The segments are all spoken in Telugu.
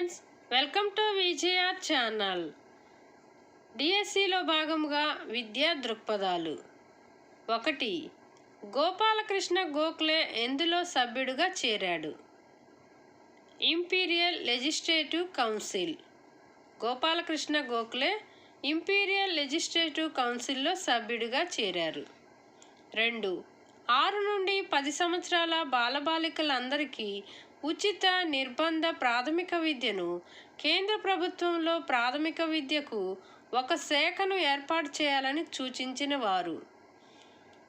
Friends welcome to Vijay R channel. డిఎస్సిలో భాగంగా విద్యా దృక్పథాలు. ఒకటి గోపాలకృష్ణ గోఖలే ఎందులో సభ్యుడిగా చేరాడు? Imperial Legislative Council. Gopalakrishna Gokhale Imperial Legislative కౌన్సిల్లో సభ్యుడిగా చేరారు. రెండు ఆరు నుండి పది సంవత్సరాల బాలబాలికలందరికీ ఉచిత నిర్బంధ ప్రాథమిక విద్యను కేంద్ర ప్రభుత్వంలో ప్రాథమిక విద్యకు ఒక శాఖను ఏర్పాటు చేయాలని సూచించిన వారు.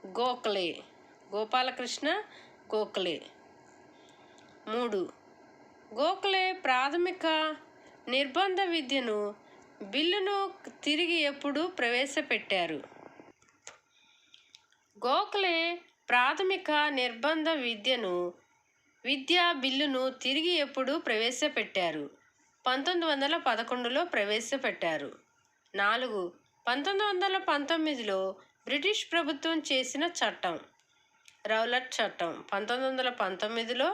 గోఖలే. గోపాలకృష్ణ గోఖలే. మూడు. గోఖలే ప్రాథమిక నిర్బంధ విద్యను బిల్లును తిరిగి ఎప్పుడు ప్రవేశపెట్టారు. గోఖలే ప్రాథమిక నిర్బంధ విద్యను విద్యా బిల్లును తిరిగి ఎప్పుడు ప్రవేశపెట్టారు? పంతొమ్మిది వందల పదకొండులో ప్రవేశపెట్టారు. నాలుగు పంతొమ్మిది వందల పంతొమ్మిదిలో బ్రిటిష్ ప్రభుత్వం చేసిన చట్టం. రౌలట్ చట్టం. పంతొమ్మిది వందల పంతొమ్మిదిలో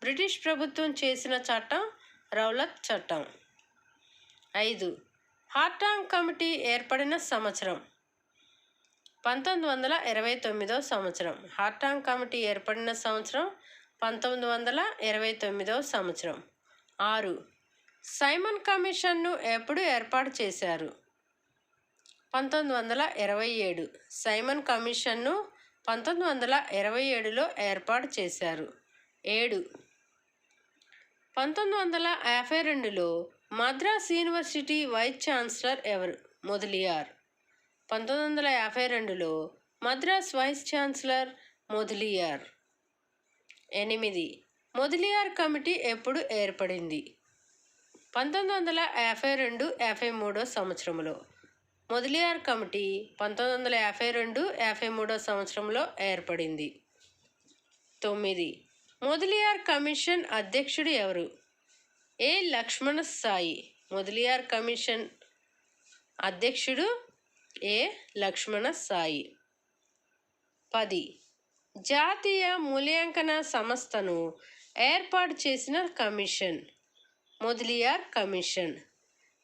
బ్రిటిష్ ప్రభుత్వం చేసిన చట్టం రౌలట్ చట్టం. ఐదు హార్టాంగ్ కమిటీ ఏర్పడిన సంవత్సరం. పంతొమ్మిది వందల ఇరవై తొమ్మిదో సంవత్సరం. హార్టాంగ్ కమిటీ ఏర్పడిన సంవత్సరం పంతొమ్మిది వందల ఇరవై తొమ్మిదవ సంవత్సరం. ఆరు. సైమన్ కమిషన్ను ఎప్పుడు ఏర్పాటు చేశారు? పంతొమ్మిది వందల ఇరవై ఏడు. సైమన్ కమిషన్ను పంతొమ్మిది వందల ఇరవై ఏడులో ఏర్పాటు చేశారు. ఏడు. పంతొమ్మిది వందల యాభై రెండులో మద్రాస్ యూనివర్సిటీ వైస్ ఛాన్సలర్ ఎవరు? మొదలియార్. పంతొమ్మిది వందల యాభై రెండులో మద్రాస్ వైస్ ఛాన్సలర్ మొదలియార్. ఎనిమిది. మొదలియార్ కమిటీ ఎప్పుడు ఏర్పడింది? పంతొమ్మిది వందల యాభై రెండు యాభై మూడో సంవత్సరంలో. మొదలియార్ కమిటీ పంతొమ్మిది వందల యాభై రెండు యాభై మూడో సంవత్సరంలో ఏర్పడింది. తొమ్మిది. మొదలియార్ కమిషన్ అధ్యక్షుడు ఎవరు? ఏ. లక్ష్మణ సాయి. మొదలియార్ కమిషన్ అధ్యక్షుడు ఏ. లక్ష్మణ సాయి. పది. జాతీయ మూల్యాంకన సంస్థను ఏర్పాటు చేసిన కమిషన్ మొదలియార్ కమిషన్.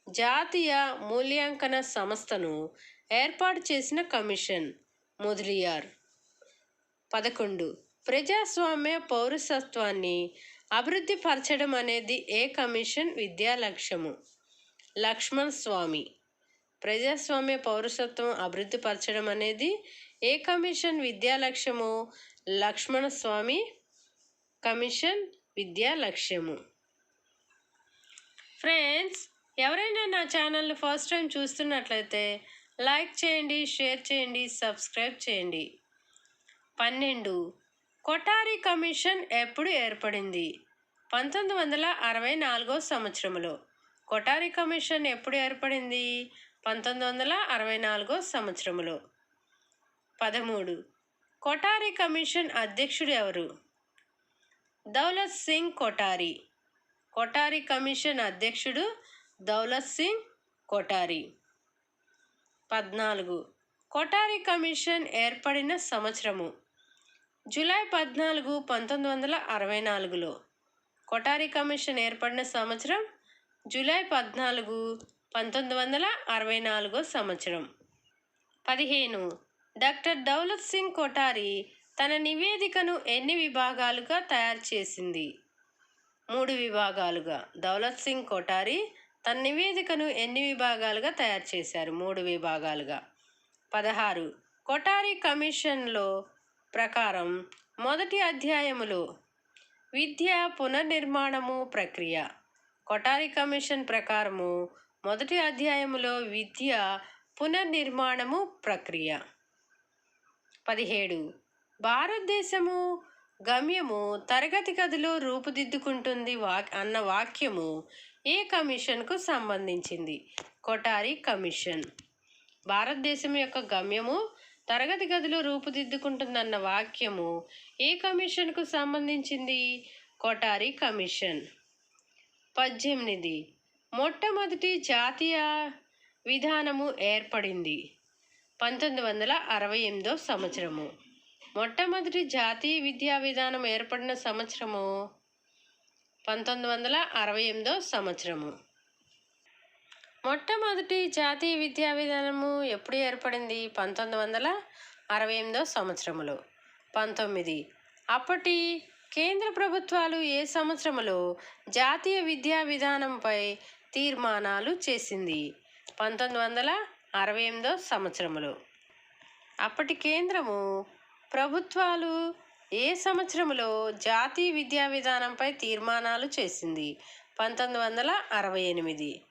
జాతీయ మూల్యాంకన సంస్థను ఏర్పాటు చేసిన కమిషన్ మొదలియార్. పదకొండు. ప్రజాస్వామ్య పౌరసత్వాన్ని అభివృద్ధి పరచడం అనేది ఏ కమిషన్? విద్యా లక్ష్యము. లక్ష్మణ్ స్వామి. ప్రజాస్వామ్య పౌరసత్వం అభివృద్ధి పరచడం అనేది ఏ కమిషన్ విద్యా లక్ష్యము? లక్ష్మణ స్వామి కమిషన్ విద్యా లక్ష్యము. ఫ్రెండ్స్ ఎవరైనా నా ఛానల్ని ఫస్ట్ టైం చూస్తున్నట్లయితే లైక్ చేయండి షేర్ చేయండి సబ్స్క్రైబ్ చేయండి. పన్నెండు. కొటారి కమిషన్ ఎప్పుడు ఏర్పడింది? పంతొమ్మిది వందల అరవై నాలుగో సంవత్సరంలో. కొటారి కమిషన్ ఎప్పుడు ఏర్పడింది? పంతొమ్మిది వందల అరవై నాలుగో సంవత్సరంలో పదమూడు. కొటారి కమిషన్ అధ్యక్షుడు ఎవరు? దౌలత్ సింగ్ కొటారి కొటారి కమిషన్ అధ్యక్షుడు దౌలత్ సింగ్ కొటారి పద్నాలుగు. కొటారి కమిషన్ ఏర్పడిన సంవత్సరము. జూలై పద్నాలుగు పంతొమ్మిది వందల అరవై నాలుగులో. కొటారి కమిషన్ ఏర్పడిన సంవత్సరం జూలై పద్నాలుగు పంతొమ్మిది వందల అరవై నాలుగో సంవత్సరం. పదిహేను. డాక్టర్ దౌలత్ సింగ్ కొటారి తన నివేదికను ఎన్ని విభాగాలుగా తయారు చేసింది? మూడు విభాగాలుగా. దౌలత్ సింగ్ కొటారి తన నివేదికను ఎన్ని విభాగాలుగా తయారు చేశారు? మూడు విభాగాలుగా. పదహారు. కొటారి కమిషన్లో ప్రకారం మొదటి అధ్యాయములో విద్య పునర్నిర్మాణము ప్రక్రియ. కొటారి కమిషన్ ప్రకారము మొదటి అధ్యాయములో విద్య పునర్నిర్మాణము ప్రక్రియ. పదిహేడు. భారతదేశము గమ్యము తరగతి గదిలో రూపుదిద్దుకుంటుంది వా అన్న వాక్యము ఏ కమిషన్కు సంబంధించింది? కొటారి కమిషన్. భారతదేశం యొక్క గమ్యము తరగతి గదిలో రూపుదిద్దుకుంటుందన్న వాక్యము ఏ కమిషన్కు సంబంధించింది? కొటారి కమిషన్. పద్దెనిమిది. మొట్టమొదటి జాతీయ విధానము ఏర్పడింది పంతొమ్మిది వందల అరవై ఎనిమిదో సంవత్సరము. మొట్టమొదటి జాతీయ విద్యా విధానం ఏర్పడిన సంవత్సరము పంతొమ్మిది వందల అరవై ఎనిమిదో సంవత్సరము. మొట్టమొదటి జాతీయ విద్యా విధానము ఎప్పుడు ఏర్పడింది? పంతొమ్మిది వందల అరవై ఎనిమిదో సంవత్సరములో. పంతొమ్మిది. అప్పటి కేంద్ర ప్రభుత్వాలు ఏ సంవత్సరములో జాతీయ విద్యా విధానంపై తీర్మానాలు చేసింది. పంతొమ్మిది వందల అరవై ఎనిమిదో సంవత్సరములో. అప్పటి కేంద్రము ప్రభుత్వాలు ఏ సంవత్సరములో జాతీయ విద్యా విధానంపై తీర్మానాలు చేసింది? పంతొమ్మిది వందల అరవై ఎనిమిది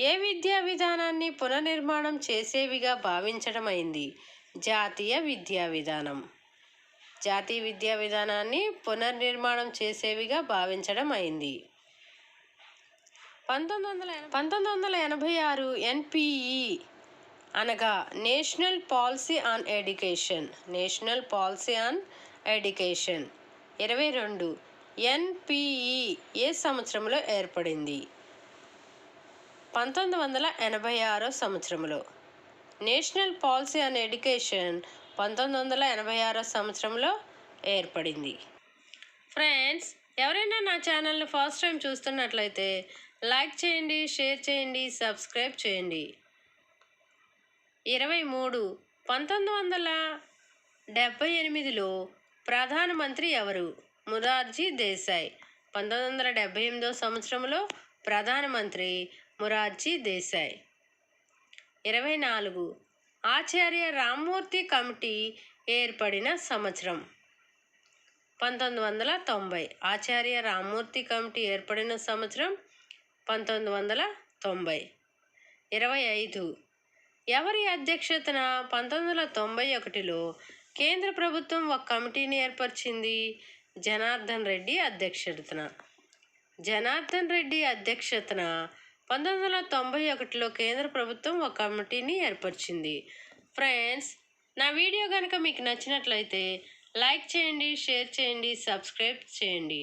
ఏ విద్యా విధానాన్ని పునర్నిర్మాణం చేసేవిగా భావించడం అయింది జాతీయ విద్యా విధానం. జాతీయ విద్యా విధానాన్ని పునర్నిర్మాణం చేసేవిగా భావించడం అయింది పంతొమ్మిది వందల పంతొమ్మిది వందల ఎనభై ఆరు ఎన్పిఈ అనగా national policy on education national policy on education. ఇరవై రెండు ఎన్పిఈ ఏ సంవత్సరంలో ఏర్పడింది? పంతొమ్మిది వందల ఎనభై ఆరో సంవత్సరంలో. నేషనల్ పాలసీ ఆన్ ఎడ్యుకేషన్ పంతొమ్మిది వందల ఎనభై ఆరో సంవత్సరంలో ఏర్పడింది. ఫ్రెండ్స్ ఎవరైనా నా ఛానల్ని ఫస్ట్ టైం చూస్తున్నట్లయితే లైక్ చేయండి షేర్ చేయండి సబ్స్క్రైబ్ చేయండి. ఇరవై మూడు పంతొమ్మిది వందల డెబ్భై ఎనిమిదిలో ప్రధానమంత్రి ఎవరు? మురార్జీ దేశాయ్. పంతొమ్మిది వందల డెబ్భై ఎనిమిదో సంవత్సరంలో ప్రధానమంత్రి మురార్జీ దేశాయ్. ఇరవై నాలుగు ఆచార్య రామ్మూర్తి కమిటీ ఏర్పడిన సంవత్సరం. పంతొమ్మిది వందల తొంభై ఆచార్య రామ్మూర్తి కమిటీ ఏర్పడిన సంవత్సరం పంతొమ్మిది వందల తొంభై. ఇరవై ఐదు. ఎవరి అధ్యక్షతన పంతొమ్మిది వందల తొంభై ఒకటిలో కేంద్ర ప్రభుత్వం ఒక కమిటీని ఏర్పరిచింది? జనార్దన్ రెడ్డి అధ్యక్షతన. జనార్దన్ రెడ్డి అధ్యక్షతన పంతొమ్మిది వందల తొంభై ఒకటిలో కేంద్ర ప్రభుత్వం ఒక కమిటీని ఏర్పరిచింది. ఫ్రెండ్స్ నా వీడియో కనుక మీకు నచ్చినట్లయితే లైక్ చేయండి షేర్ చేయండి సబ్స్క్రైబ్ చేయండి.